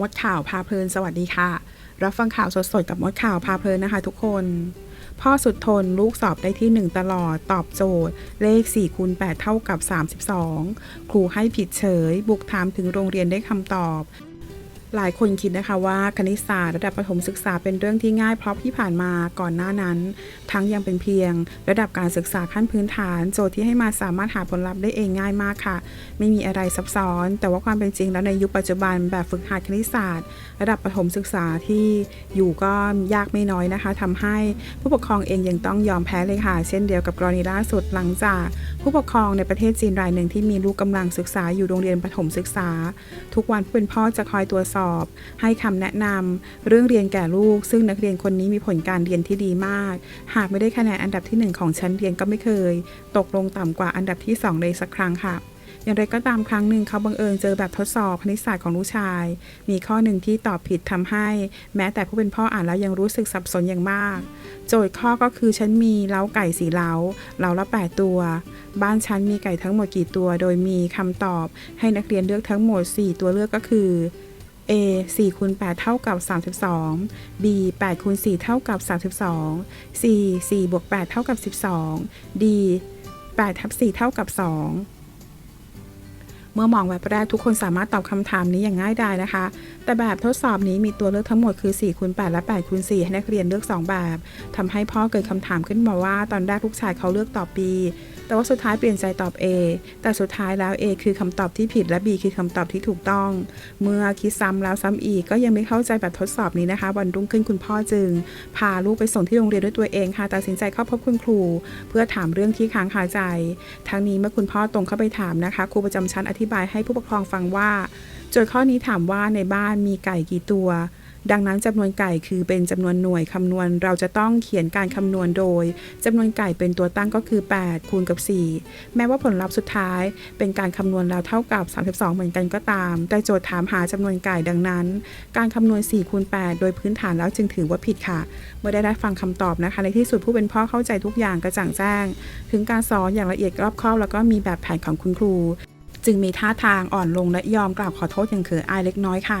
มดข่าวพาเพลินสวัสดีค่ะ รับฟังข่าวสดๆกับมดข่าวพาเพลินนะคะทุกคน พ่อสุดทนลูกสอบได้ที่ 1 ตลอดตอบโจทย์ เลข4คูณ8เท่ากับ 32 ครูให้ผิดเฉย บุกถามถึงโรงเรียนได้คำตอบ หลายคนคิดนะคะว่าคณิตศาสตร์ระดับประถมศึกษาเป็นเรื่องที่ง่ายเพราะที่ผ่านมาก่อนหน้านั้น ทั้งยังเป็นเพียง ระดับการศึกษาขั้นพื้นฐาน โจทย์ที่ให้มาสามารถหาผลลัพธ์ได้เองง่ายมากค่ะ ไม่มีอะไรซับซ้อน แต่ว่าความเป็นจริงแล้วในยุคปัจจุบันแบบฝึกหัดคณิตศาสตร์ ระดับประถมศึกษาที่อยู่ก็ยากไม่น้อยนะคะทำให้ผู้ปกครองเองยังต้องยอมแพ้เลยค่ะ เช่นเดียวกับกรณีล่าสุดหลังจาก ผู้ปกครองในประเทศจีนรายหนึ่งที่มีลูกกำลังศึกษาอยู่โรงเรียนประถมศึกษา ทุกวันผู้เป็นพ่อจะคอยตรวจสอบ ให้คำแนะนำเรื่องเรียนแก่ลูก ซึ่งนักเรียนคนนี้มีผลการเรียนที่ดีมาก หากไม่ได้คะแนนอันดับที่หนึ่งของชั้นเรียนก็ไม่เคย ตกลงต่ำกว่าอันดับที่สองเลยสักครั้งค่ะ อย่างไรก็ตามครั้งหนึ่งเขาบังเอิญเจอแบบทดสอบคณิตศาสตร์ของลูกชาย มีข้อหนึ่งที่ตอบผิดทำให้ แม้แต่ผู้เป็นพ่ออ่านแล้วยังรู้สึกสับสนอย่างมาก โจทย์ข้อก็คือฉันมีเล้าไก่สีเล้าเล้าละ8ตัว บ้านฉันมีไก่ทั้งหมดกี่ตัว โดยมีคำตอบ ให้นักเรียนเลือกทั้งหมด 4 ตัวเลือกก็คือ A 4คูณ8เท่ากับ 32 B 8คูณ4เท่ากับ 32 C 4บวก8เท่ากับ 12 D 8ทับ4เท่ากับ 2 เมื่อมองแบบแรกทุกคนสามารถตอบคำถามนี้อย่างง่ายดายนะคะ แต่แบบทดสอบนี้มีตัวเลือกทั้งหมดคือ4คูณ8และ8คูณ4ให้นักเรียนเลือก 2 แบบทำให้พ่อเกิดคำถามขึ้นมาว่า ตอนแรกลูกชายเขาเลือกตอบ B แต่ว่าสุดท้ายเปลี่ยนใจตอบ A แต่สุดท้ายแล้ว A คือคำตอบที่ผิดและ B คือคำตอบที่ถูกต้อง เมื่อคิดซ้ำแล้วซ้ำอีกก็ยังไม่เข้าใจแบบทดสอบนี้นะคะ วันรุ่งขึ้นคุณพ่อจึง พาลูกไปส่งที่โรงเรียนด้วยตัวเองค่ะตัดสินใจเข้าพบคุณครู เพื่อถามเรื่องที่ค้างคาใจ ทั้งนี้เมื่อคุณพ่อตรงเข้าไปถามนะคะครูประจำชั้นอธิบายให้ผู้ปกครองฟังว่าโจทย์ข้อนี้ถามว่าในบ้านมีไก่กี่ตัว ดังนั้นจำนวนไก่คือเป็นจำนวนหน่วยคำนวณ เราจะต้องเขียนการคำนวณโดยจำนวนไก่เป็นตัวตั้งก็คือ 8 คูณกับ 4 แม้ว่าผลลัพธ์สุดท้าย เป็นการคำนวณแล้วเท่ากับ 32 เหมือนกันก็ตาม แต่โจทย์ถามหาจำนวนไก่ดังนั้น การคำนวณ4คูณ8โดยพื้นฐานแล้วจึงถือว่าผิดค่ะ เมื่อได้ได้ฟังคำตอบนะคะ ในที่สุดผู้เป็นพ่อเข้าใจทุกอย่างกระจ่างแจ้ง ถึงการสอนอย่างละเอียดรอบคอบแล้วก็มีแบบแผนของคุณครู จึงมีท่าทางอ่อนลงและยอมกราบขอโทษอย่างเขินอายเล็กน้อยค่ะ